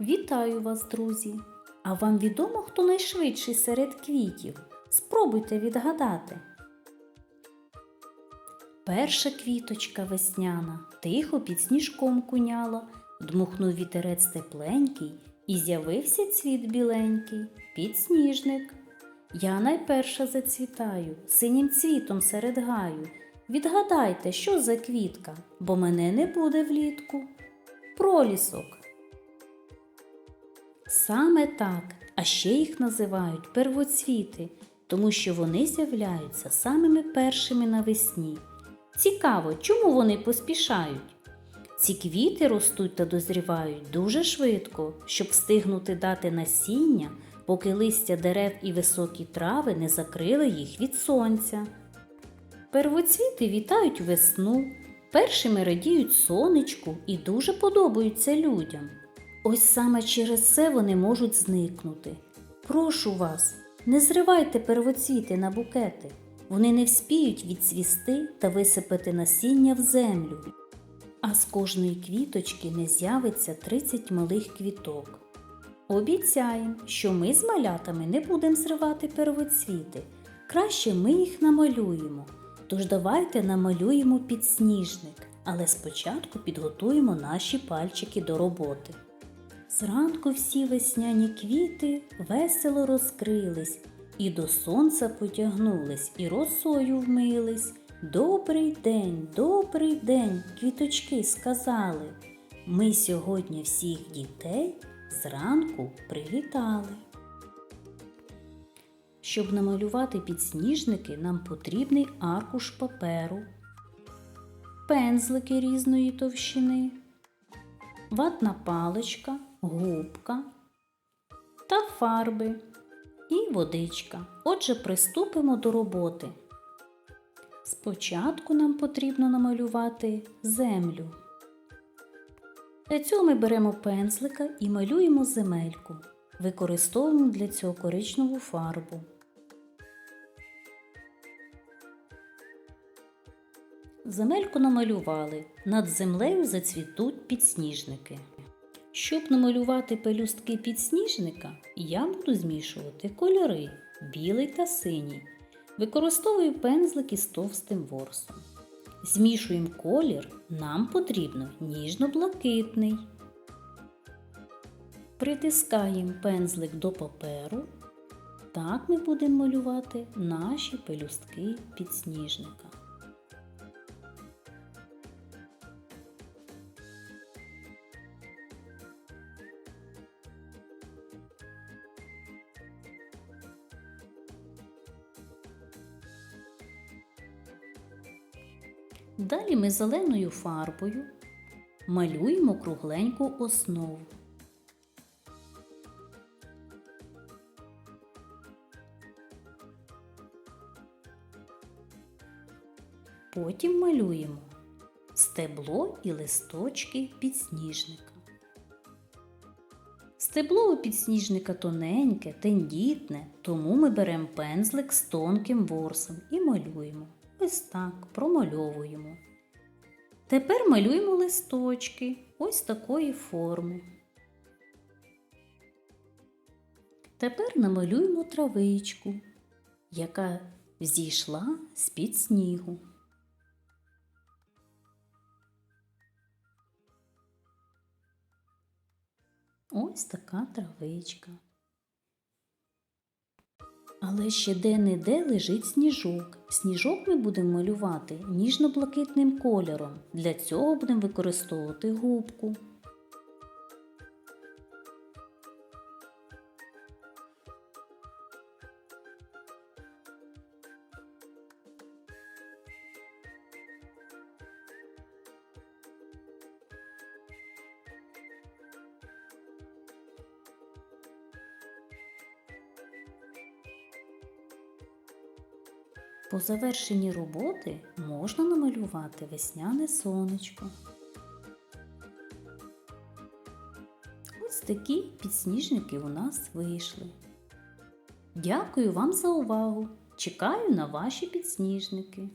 Вітаю вас, друзі! А вам відомо, хто найшвидший серед квітів? Спробуйте відгадати. Перша квіточка весняна тихо під сніжком куняла, дмухнув вітерець тепленький, і з'явився цвіт біленький, підсніжник. Я найперша зацвітаю, синім цвітом серед гаю. Відгадайте, що за квітка, бо мене не буде влітку. Пролісок. Саме так, а ще їх називають первоцвіти, тому що вони з'являються самими першими навесні. Цікаво, чому вони поспішають? Ці квіти ростуть та дозрівають дуже швидко, щоб встигнути дати насіння, поки листя дерев і високі трави не закрили їх від сонця. Первоцвіти вітають весну, першими радіють сонечку і дуже подобаються людям. Ось саме через це вони можуть зникнути. Прошу вас, не зривайте первоцвіти на букети. Вони не вспіють відцвісти та висипати насіння в землю. А з кожної квіточки не з'явиться 30 малих квіток. Обіцяємо, що ми з малятами не будемо зривати первоцвіти. Краще ми їх намалюємо. Тож давайте намалюємо підсніжник, але спочатку підготуємо наші пальчики до роботи. Зранку всі весняні квіти весело розкрились, і до сонця потягнулись, і росою вмились. Добрий день, добрий день, квіточки сказали. Ми сьогодні всіх дітей зранку привітали. Щоб намалювати підсніжники, нам потрібний аркуш паперу, пензлики різної товщини, ватна паличка, губка та фарби і водичка. Отже, приступимо до роботи. Спочатку нам потрібно намалювати землю. Для цього ми беремо пензлика і малюємо земельку. Використовуємо для цього коричневу фарбу. Земельку намалювали. Над землею зацвітуть підсніжники. Щоб намалювати пелюстки підсніжника, я буду змішувати кольори білий та синій. Використовую пензлик із товстим ворсом. Змішуємо колір, нам потрібно ніжно-блакитний. Притискаємо пензлик до паперу. Так ми будемо малювати наші пелюстки підсніжника. Далі ми зеленою фарбою малюємо кругленьку основу. Потім малюємо стебло і листочки підсніжника. Стебло у підсніжника тоненьке, тендітне, тому ми беремо пензлик з тонким ворсом і малюємо. Ось так промальовуємо. Тепер малюємо листочки ось такої форми. Тепер намалюємо травичку, яка зійшла з-під снігу. Ось така травичка. Але ще де-не-де лежить сніжок. Сніжок ми будемо малювати ніжно-блакитним кольором. Для цього будемо використовувати губку. По завершенні роботи можна намалювати весняне сонечко. Ось такі підсніжники у нас вийшли. Дякую вам за увагу! Чекаю на ваші підсніжники.